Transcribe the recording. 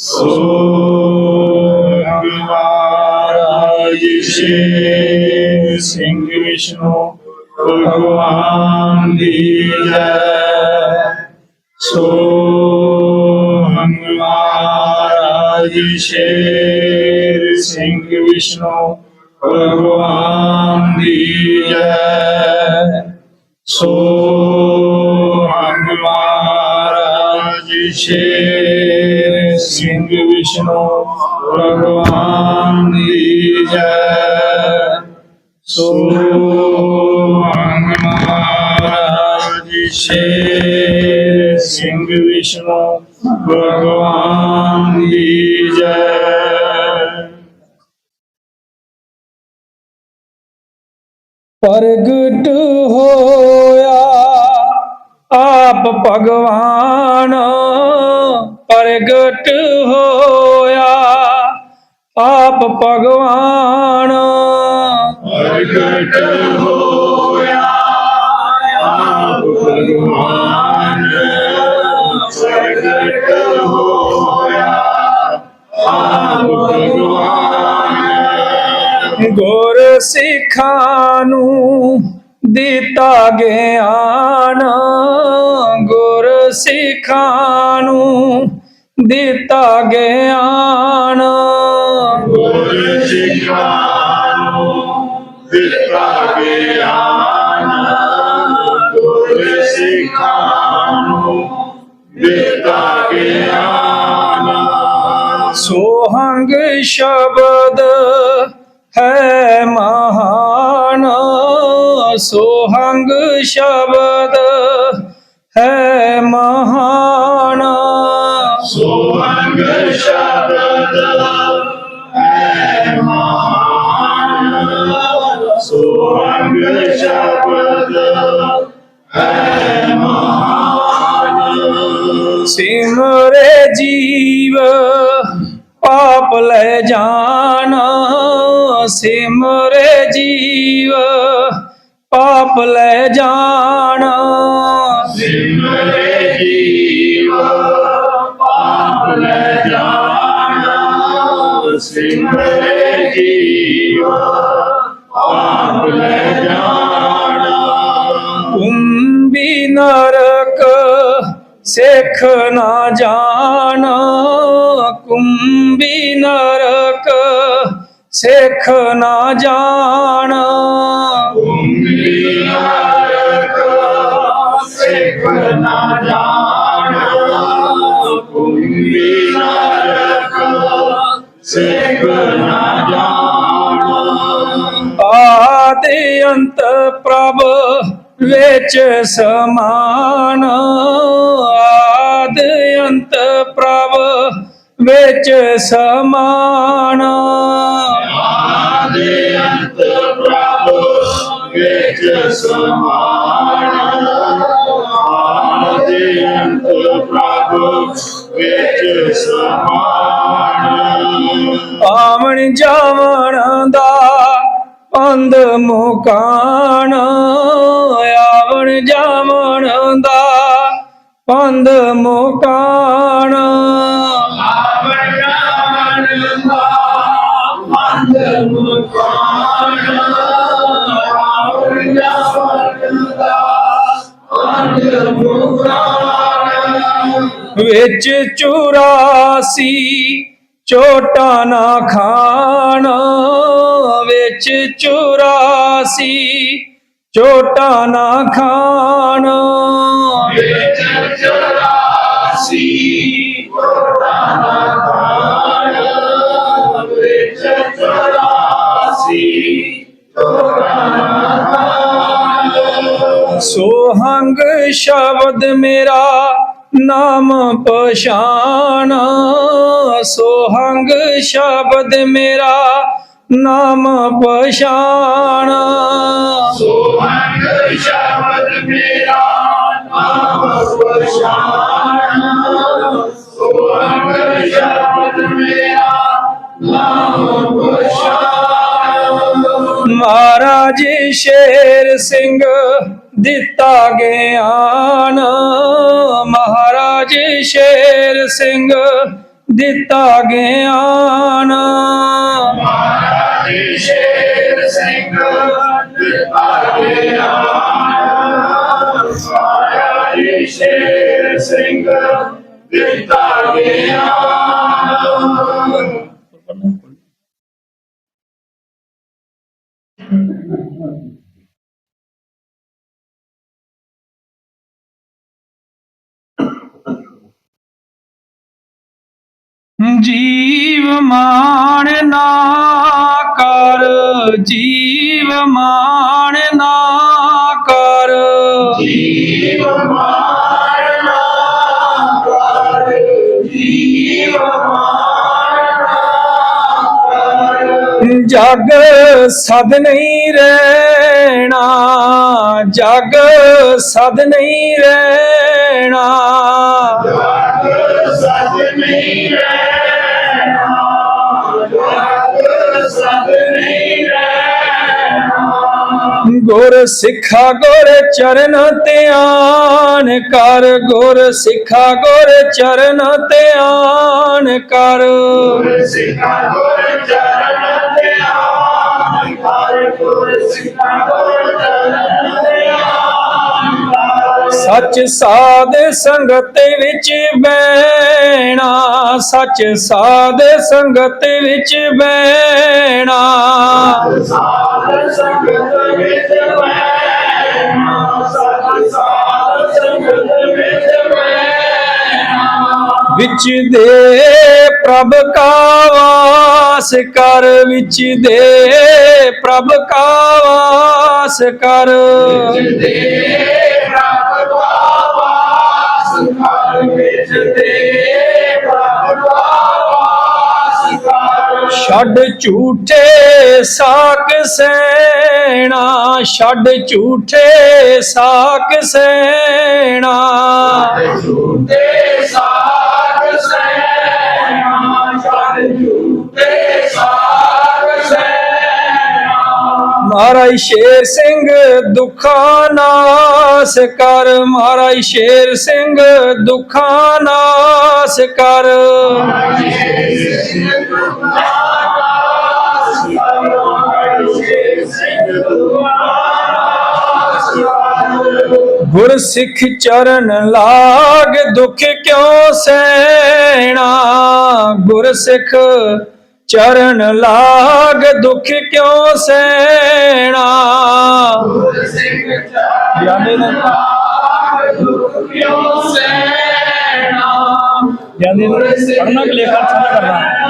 ਸੋ ਮਹਾਰਾਜ ਸ਼ੇਰ ਸਿੰਘ ਵਿਸ਼ਨੂੰ ਭਗਵਾਨ ਦੀ ਜੈ ਸੋ ਮਹਾਰਾਜ ਸ਼ੇਰ ਸਿੰਘ ਵਿਸ਼ਨੂੰ ਭਗਵਾਨ ਸਿੰਘ ਵਿਸ਼ਨੂੰ ਭਗਵਾਨ ਦੀ ਜੈ। ਸੋ ਮਹਾਰਾਜ ਸ਼ੇਰ ਸਿੰਘ ਵਿਸ਼ਨੂੰ ਭਗਵਾਨ ਦੀ ਜੈ। ਪ੍ਰਗਟ ਹੋਇਆ ਆਪ ਭਗਵਾਨ। ਪ੍ਰਗਟ ਹੋਇਆ ਆਪ ਭਗਵਾਨ। ਪ੍ਰਗਟ ਹੋਇਆ ਆਪ ਭਗਵਾਨ। ਪ੍ਰਗਟ ਹੋਇਆ ਆਪ ਭਗਵਾਨ। ਗੁਰ ਸਿੱਖਾਂ ਨੂੰ ਦਿੱਤਾ ਗਿਆਨ। ਗੁਰ ਸਿੱਖਾਂ ਸੋਹੰਗ ਸ਼ਬਦ ਹੈ ਮਹਾਨ ਸੋਹੰਗ ਸ਼ਬਦ ਹੈ ਮਹਾਨ ਸੋਹੰਗ ਸ਼ਬਦ ਹੈ ਮਹਾਨ ਪਾਪ ਲੈ ਜਾਣ ਸਿਮਰੇ ਜੀਵ। ਪਾਪ ਲੈ ਜਾਣ। ਸਿਮਰੇ ਜੀਵ ਪਾਪ ਲੈ ਜਾਣ। ਸਿਮਰੇ ਜੀਵ ਪਾਪ ਲੈ ਜਾਣ। ਕੁੰਭੀ ਨਰਕ ਸਿੱਖ ਨਾ ਜਾਣ। ਕੁੰਭੀ ਨਰਕ ਸਿੱਖ ਨਾ ਜਾਣ। ਕੁੰਭੀ ਨਰਕ ਸਿੱਖ ਨਾ ਜਾਣ ਕੁੰਭੀ ਨਰਕ ਸਿੱਖ ਨਾ ਜਾਣ ਆਦਿ ਅੰਤ ਪ੍ਰਭ ਵਿੱਚ ਸਮਾਨ। ਆਦਿ ਅੰਤ ਪ੍ਰਭ ਵਿੱਚ ਸਮਾਨ ਆਦੇ ਅੰਤ ਪ੍ਰਭ ਵਿੱਚ ਸਮਾਨ ਆਦੇ ਅੰਤ ਪ੍ਰਭ ਵਿੱਚ ਸਮਾਨ ਆਵਣ ਜਾਵਣ ਦਾ ਪੰਧ ਮੁਕਾਣ। ਆਵਣ ਜਾਵਣ ਦਾ ਪੰਧ ਮੁਕਾਣ। ਵਿੱਚ ਚੁਰਾਸੀ ਚੋਟਾ ਨਾ ਖਾਣ ਵਿੱਚ ਚੁਰਾਸੀ ਚੋਟਾ ਨਾ ਖਾਣ ਸੋਹੰਗ ਸ਼ਬਦ ਮੇਰਾ ਨਾਮ ਪਛਾਣ ਸੋਹੰਗ ਸ਼ਬਦ ਮੇਰਾ ਨਾਮ ਪਛਾਣ। ਸੋਹੰਗ ਸ਼ਬਦ ਮੇਰਾ ਨਾਮ ਪਛਾਣ ਸੋਹੰਗ ਸ਼ਬਦ ਮੇਰਾ ਨਾਮ ਪਛਾਣ। ਮਹਾਰਾਜ ਸ਼ੇਰ ਸਿੰਘ ਦਿੱਤਾ ਗਿਆਨ। ਸ਼ੇਰ ਸਿੰਘ ਦਿੱਤਾ ਗਿਆਨ। ਮਹਾਰਾਜ ਸ਼ੇਰ ਸਿੰਘ ਦਿੱਤਾ ਗਿਆਨ ਮਹਾਰਾਜ ਸ਼ੇਰ ਸਿੰਘ ਦਿੱਤਾ ਗਿਆਨ ਜੀਵ ਮਾਣ ਨਾ ਕਰ ਜੀਵ ਮਾਣ ਨਾ ਕਰ। ਜੀਵ ਮਾਰਨਾ ਕਰ ਜੀਵ ਮਾਰਨਾ ਕਰ। ਜਗ ਸਦ ਨਹੀਂ ਰਹਿਣਾ ਜਗ ਸਦ ਨਹੀਂ ਰਹਿਣਾ। ਗੁਰ ਸਿੱਖਾ ਗੁਰ ਚਰਨ ਧਿਆਨ ਕਰ ਗੁਰ ਸਿੱਖਾ ਗੁਰ ਚਰਨ ਧਿਆਨ ਕਰ। ਗੁਰ ਸਿੱਖਾ ਗੁਰ ਚਰਨ ਧਿਆਨ ਕਰ ਗੁਰ ਸਿੱਖਾ ਗੁਰ ਚਰਨ ਧਿਆਨ ਕਰ। ਸੱਚ ਸਾਧ ਸੰਗਤ ਵਿੱਚ ਬਹਿਣਾ ਸੱਚ ਸਾਧ ਸੰਗਤ ਵਿੱਚ ਬਹਿਣਾ। ਸਾਧ ਸੰਗਤ ਵਿੱਚ ਬੈਠਣਾ ਸਾਧ ਸਾਧ ਸੰਗਤ ਵਿੱਚ ਬੈਠਣਾ ਵਿੱਚ ਦੇ ਪ੍ਰਭ ਕਾ ਵਾਸ ਕਰ, ਵਿੱਚ ਦੇ ਪ੍ਰਭ ਕਾ ਵਾਸ ਕਰ। ਦੇ ਪ੍ਰਭ ਵਾਸ ਕਰ, ਵਿੱਚ ਦੇ ਪ੍ਰਭ ਵਾਸ ਕਰ ਛੱਡ ਝੂਠੇ ਸਾਕ ਸੈਣਾ ਛੱਡ ਝੂਠੇ ਸਾਕ ਸੈਣਾ। ਝੂਠੇ ਛੱਡ ਝੂਠੇ ਸੈਨਾ ਮਹਾਰਾਜ ਸ਼ੇਰ ਸਿੰਘ ਦੁੱਖਾਂ ਨਾਸ ਕਰ ਮਹਾਰਾਜ ਸ਼ੇਰ ਸਿੰਘ ਦੁੱਖਾਂ ਨਾਸ ਕਰ ਗੁਰ ਸਿੱਖ ਚਰਨ ਲਾਗ ਦੁੱਖ ਕਿਉ ਸਹਿਣਾ? ਗੁਰ ਸਿੱਖ ਚਰਨ ਲਾਗ ਦੁੱਖ ਕਿਉ ਸਹਿਣਾ? ਜਾਂਦੇ ਨੇ। ਜਾਂਦੇ ਨੇ। ਪੜਨਾ ਕਿ ਲੇਖਾ ਕਰਨਾ।